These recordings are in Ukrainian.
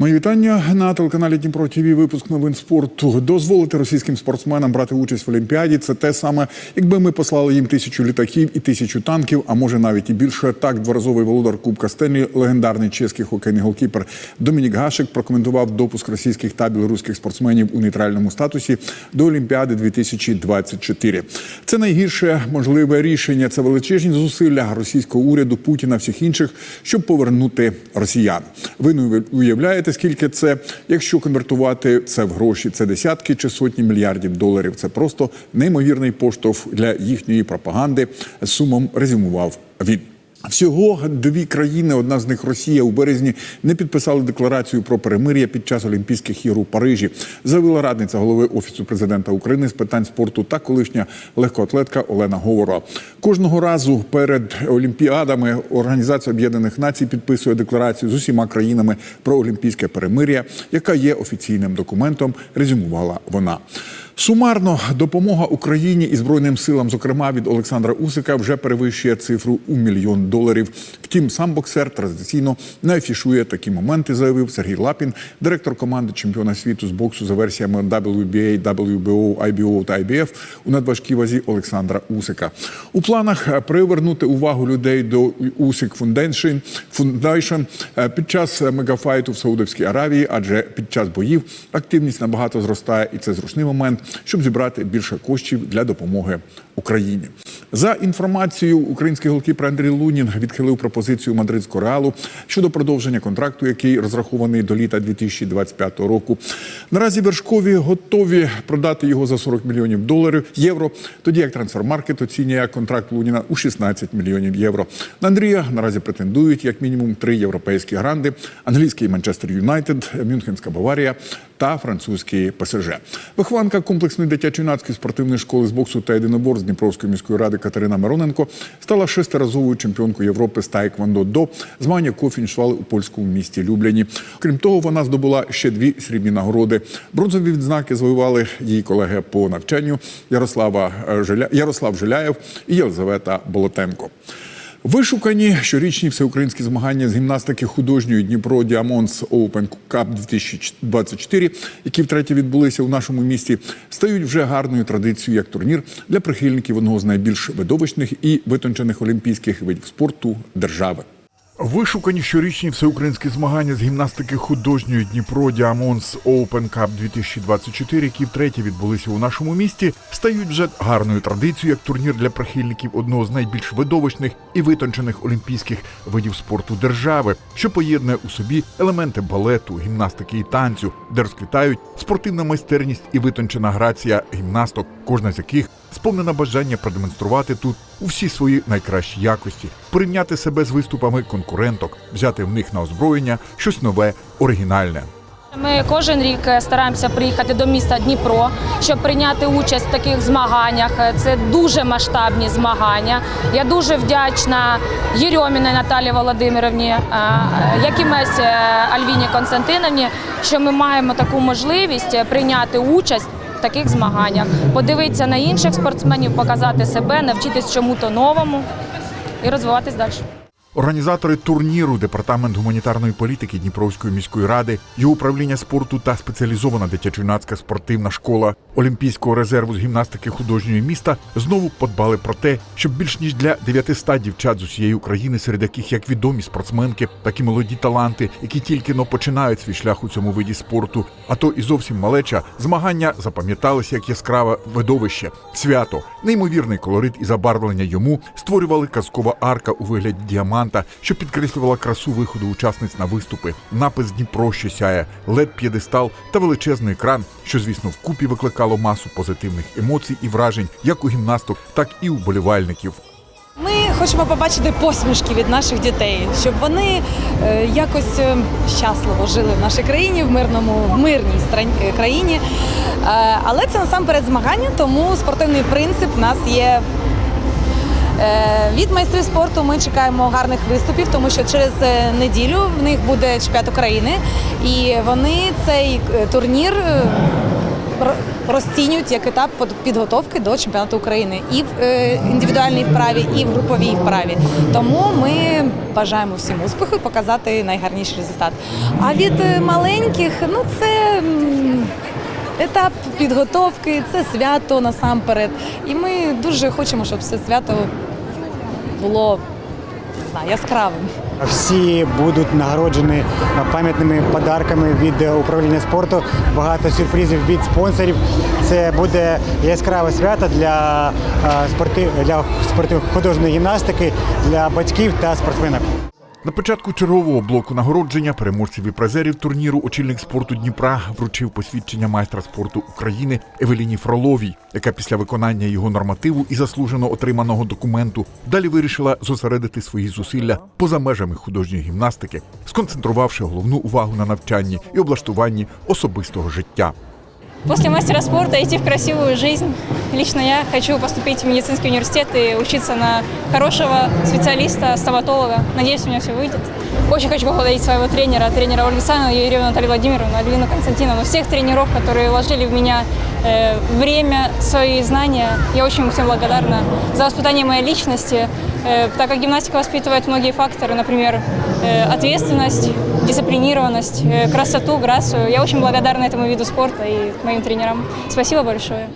Мої вітання на телеканалі Дніпро ТВ. Випуск новин спорту. Дозволити російським спортсменам брати участь в Олімпіаді. Це те саме, якби ми послали їм тисячу літаків і тисячу танків, а може навіть і більше. Так, дворазовий володар Кубка Стенлі, легендарний чеський хокейний голкіпер Домінік Гашик прокоментував допуск російських та білоруських спортсменів у нейтральному статусі до Олімпіади 2024. Це найгірше можливе рішення. Це величезні зусилля російського уряду Путіна, всіх інших, щоб повернути росіян. Ви не уявляєте, скільки це, якщо конвертувати це в гроші, це десятки чи сотні мільярдів доларів. Це просто неймовірний поштовх для їхньої пропаганди. Сумом резюмував він. Всього дві країни, одна з них Росія, у березні не підписали декларацію про перемир'я під час Олімпійських ігор у Парижі. Заявила радниця голови офісу президента України з питань спорту та колишня легкоатлетка Олена Говорова. Кожного разу перед олімпіадами Організація Об'єднаних Націй підписує декларацію з усіма країнами про олімпійське перемир'я, яка є офіційним документом. Резюмувала вона. Сумарно допомога Україні і збройним силам, зокрема від Олександра Усика, вже перевищує цифру у мільйон доларів. Втім, сам боксер традиційно не афішує такі моменти, заявив Сергій Лапін, директор команди чемпіона світу з боксу за версіями WBA, WBO, IBO та IBF у надважкій вазі Олександра Усика. У планах привернути увагу людей до Усик Foundation, Foundation під час мегафайту в Саудовській Аравії, адже під час боїв активність набагато зростає, і це зручний момент щоб зібрати більше коштів для допомоги Україні. За інформацією, український голкіпер Андрій Лунін відхилив пропозицію мадридського реалу щодо продовження контракту, який розрахований до літа 2025 року. Наразі вершкові готові продати його за 40 мільйонів доларів євро. Тоді як трансфермаркет оцінює контракт Луніна у 16 мільйонів євро. На Андрія наразі претендують як мінімум три європейські гранди: англійський Манчестер Юнайтед, Мюнхенська Баварія та французький ПСЖ. Вихованка комплексної дитячо-юнацької спортивної школи з боксу та єдиноборств Дніпровської міської ради Катерина Мироненко стала шестиразовою чемпіонкою Європи з таеквондо до змагання якого фінішували у польському місті Любляні. Крім того, вона здобула ще дві срібні нагороди. Бронзові відзнаки завоювали її колеги по навчанню Ярослава Жиля... Ярослав Жиляєв і Єлизавета Болотенко. Вишукані щорічні всеукраїнські змагання з гімнастики художньої Дніпро Діамонс Open Cup 2024, які втретє відбулися у нашому місті, стають вже гарною традицією як турнір для прихильників одного з найбільш видовищних і витончених олімпійських видів спорту держави. Вишукані щорічні всеукраїнські змагання з гімнастики художньої Дніпро Діамонс Open Cup 2024, які втретє відбулися у нашому місті, стають вже гарною традицією як турнір для прихильників одного з найбільш видовищних і витончених олімпійських видів спорту держави, що поєднує у собі елементи балету, гімнастики і танцю, де розквітають спортивна майстерність і витончена грація гімнасток, кожна з яких сповнена бажання продемонструвати тут у всі свої найкращі якості, порівняти себе з виступами конкуренток, взяти в них на озброєння щось нове, оригінальне. Ми кожен рік стараємося приїхати до міста Дніпро, щоб прийняти участь в таких змаганнях. Це дуже масштабні змагання. Я дуже вдячна Єрьоміної Наталі Володимирівні, е, як і Месі Альвіні Константиновні, що ми маємо таку можливість прийняти участь таких змаганнях, подивитися на інших спортсменів, показати себе, навчитись чому-то новому і розвиватись далі. Організатори турніру, департамент гуманітарної політики Дніпровської міської ради, його управління спорту та спеціалізована дитячо-юнацька спортивна школа Олімпійського резерву з гімнастики художньої міста знову подбали про те, щоб більш ніж для 900 дівчат з усієї України, серед яких як відомі спортсменки, так і молоді таланти, які тільки но починають свій шлях у цьому виді спорту, а то і зовсім малеча, змагання запам'яталися як яскраве видовище, свято, неймовірний колорит і забарвлення йому створювали казкова арка у вигляді діаманта, що підкреслювала красу виходу учасниць на виступи, напис Дніпро, що сяє, лед п'єдестал та величезний екран, що, звісно, вкупі викликало масу позитивних емоцій і вражень, як у гімнасток, так і у болівальників. Ми хочемо побачити посмішки від наших дітей, щоб вони е, якось е, щасливо жили в нашій країні, в мирному, в мирній е, країні. Але це насамперед змагання, тому спортивний принцип в нас є. Е, Від майстрів спорту ми чекаємо гарних виступів, тому що через е, неділю в них буде чемпіонат України, і вони цей е, турнір розцінюють як етап підготовки до чемпіонату України і в індивідуальній вправі, і в груповій вправі. Тому ми бажаємо всім успіху показати найгарніший результат. А від маленьких, ну це. Етап підготовки це свято насамперед. І ми дуже хочемо, щоб це свято було яскравим. Всі будуть нагороджені пам'ятними подарками від управління спорту. Багато сюрпризів від спонсорів. Це буде яскраве свято для е, спорти для спортив художньої гімнастики, для батьків та спортсменок. На початку чергового блоку нагородження переможців і призерів турніру очільник спорту Дніпра вручив посвідчення майстра спорту України Евеліні Фроловій, яка після виконання його нормативу і заслужено отриманого документу далі вирішила зосередити свої зусилля поза межами художньої гімнастики, сконцентрувавши головну увагу на навчанні і облаштуванні особистого життя. После мастера спорта идти в красивую жизнь. Лично я хочу поступить в медицинский университет и учиться на хорошего специалиста, стоматолога. Надеюсь, у меня все выйдет. Очень хочу поблагодарить своего тренера, тренера Ольгу Сану, Юрию Наталью Владимировну, Альвину Константиновну, всех тренеров, которые вложили в меня э, время, свои знания. Я очень всем благодарна за воспитание моей личности, так как гимнастика воспитывает многие факторы, например, э, ответственность, дисциплинированность, э, красоту, грацию. Я очень благодарна этому виду спорта и моим тренерам. Спасибо большое.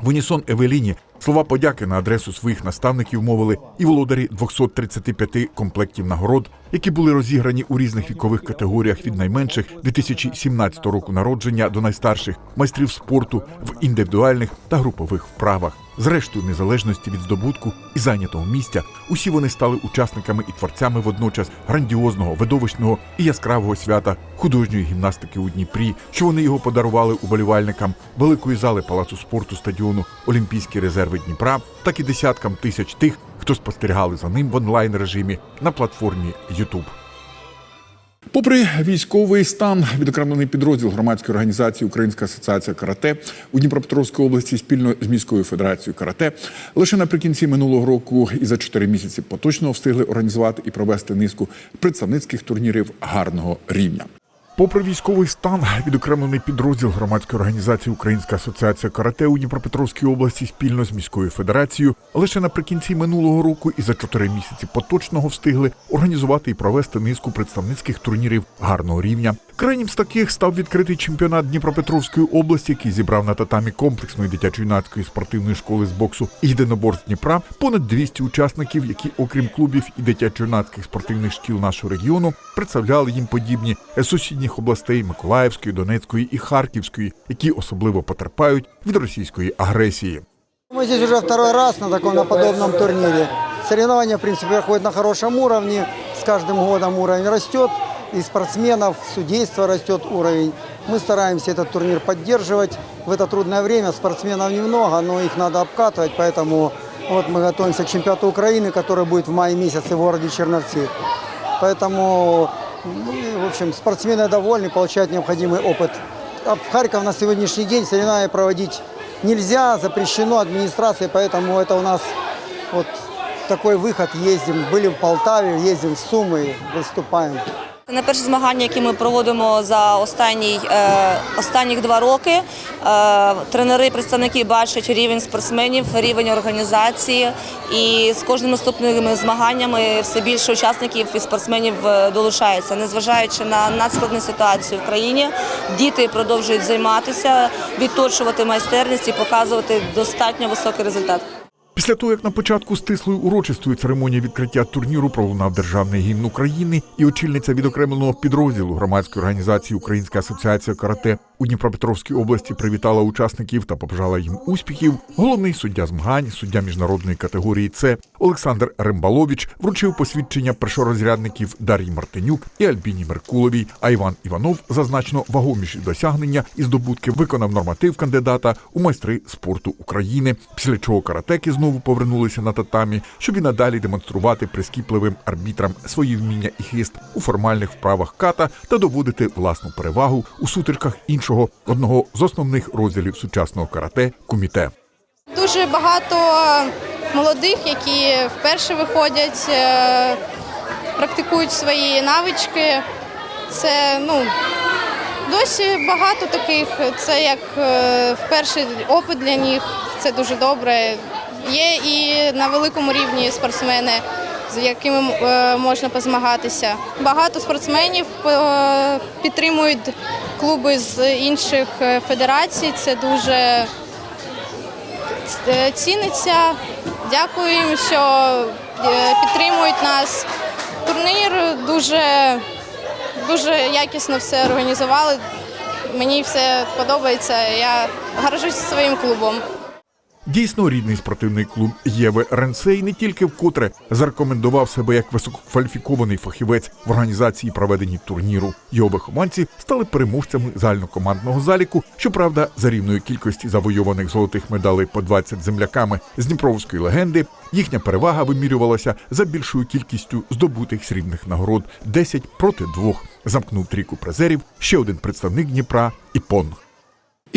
В унісон Евеліні слова подяки на адресу своїх наставників мовили і володарі 235 комплектів нагород, які були розіграні у різних вікових категоріях від найменших 2017 року народження до найстарших майстрів спорту в індивідуальних та групових вправах. Зрештою, незалежності від здобутку і зайнятого місця, усі вони стали учасниками і творцями водночас грандіозного, видовищного і яскравого свята художньої гімнастики у Дніпрі, що вони його подарували уболівальникам великої зали палацу спорту стадіону Олімпійські резерви Дніпра, так і десяткам тисяч тих, хто спостерігали за ним в онлайн режимі на платформі YouTube. Попри військовий стан, відокремлений підрозділ громадської організації Українська асоціація карате у Дніпропетровській області спільно з міською федерацією карате лише наприкінці минулого року і за чотири місяці поточно встигли організувати і провести низку представницьких турнірів гарного рівня. Попри військовий стан, відокремлений підрозділ громадської організації Українська асоціація карате у Дніпропетровській області спільно з міською федерацією лише наприкінці минулого року і за чотири місяці поточного встигли організувати і провести низку представницьких турнірів гарного рівня. Крайнім з таких став відкритий чемпіонат Дніпропетровської області, який зібрав на татамі комплексної дитячо-юнацької спортивної школи з боксу єдиноборств Дніпра понад 200 учасників, які, окрім клубів і дитячо-юнацьких спортивних шкіл нашого регіону, представляли їм подібні з сусідніх областей Миколаївської, Донецької і Харківської, які особливо потерпають від російської агресії. Мы здесь уже второй раз на таком на подобном турнире. Соревнования, в принципе, проходят на хорошем уровне. С каждым годом уровень растет. И спортсменов, судейства растет уровень. Мы стараемся этот турнир поддерживать. В это трудное время спортсменов немного, но их надо обкатывать. Поэтому вот мы готовимся к чемпионату Украины, который будет в мае месяце в городе Черновцы. Поэтому, в общем, спортсмены довольны, получают необходимый опыт. А в Харьков на сегодняшний день соревнования проводить нельзя, запрещено администрацией, поэтому это у нас вот такой выход. Ездим, были в Полтаве, ездим в Сумы, выступаем. Не перші змагання, які ми проводимо за останній, е, останніх два роки. Е, тренери, представники бачать рівень спортсменів, рівень організації. І з кожними наступними змаганнями все більше учасників і спортсменів е, долучається. Незважаючи на надскладну ситуацію в країні, діти продовжують займатися, відточувати майстерність і показувати достатньо високий результат. Після того, як на початку стислої урочистої церемонії відкриття турніру пролунав державний гімн України і очільниця відокремленого підрозділу громадської організації Українська асоціація карате у Дніпропетровській області привітала учасників та побажала їм успіхів. Головний суддя змагань, суддя міжнародної категорії С Олександр Рембалович вручив посвідчення першорозрядників Дар'ї Мартинюк і Альбіні Меркуловій. А Іван Іванов за значно вагоміші досягнення і здобутки виконав норматив кандидата у майстри спорту України. Після чого каратеки знову повернулися на татамі, щоб і надалі демонструвати прискіпливим арбітрам свої вміння і хист у формальних вправах ката та доводити власну перевагу у сутичках іншого одного з основних розділів сучасного карате куміте. Дуже багато молодих, які вперше виходять, е, практикують свої навички. Це ну, Досі багато таких. Це як е, перший опит для них. Це дуже добре. Є і на великому рівні спортсмени, з якими е, можна позмагатися. Багато спортсменів е, підтримують клуби з інших е, федерацій. Це дуже ціниться. Дякую їм, що підтримують нас. Турнір дуже, дуже якісно все організували. Мені все подобається. Я горжусь своїм клубом. Дійсно, рідний спортивний клуб Єви Ренсей не тільки вкотре зарекомендував себе як висококваліфікований фахівець в організації проведенні турніру. Його вихованці стали переможцями загальнокомандного заліку. Щоправда, за рівної кількості завойованих золотих медалей по 20 земляками з Дніпровської легенди. Їхня перевага вимірювалася за більшою кількістю здобутих срібних нагород 10 проти 2. Замкнув трійку призерів ще один представник Дніпра Іпон.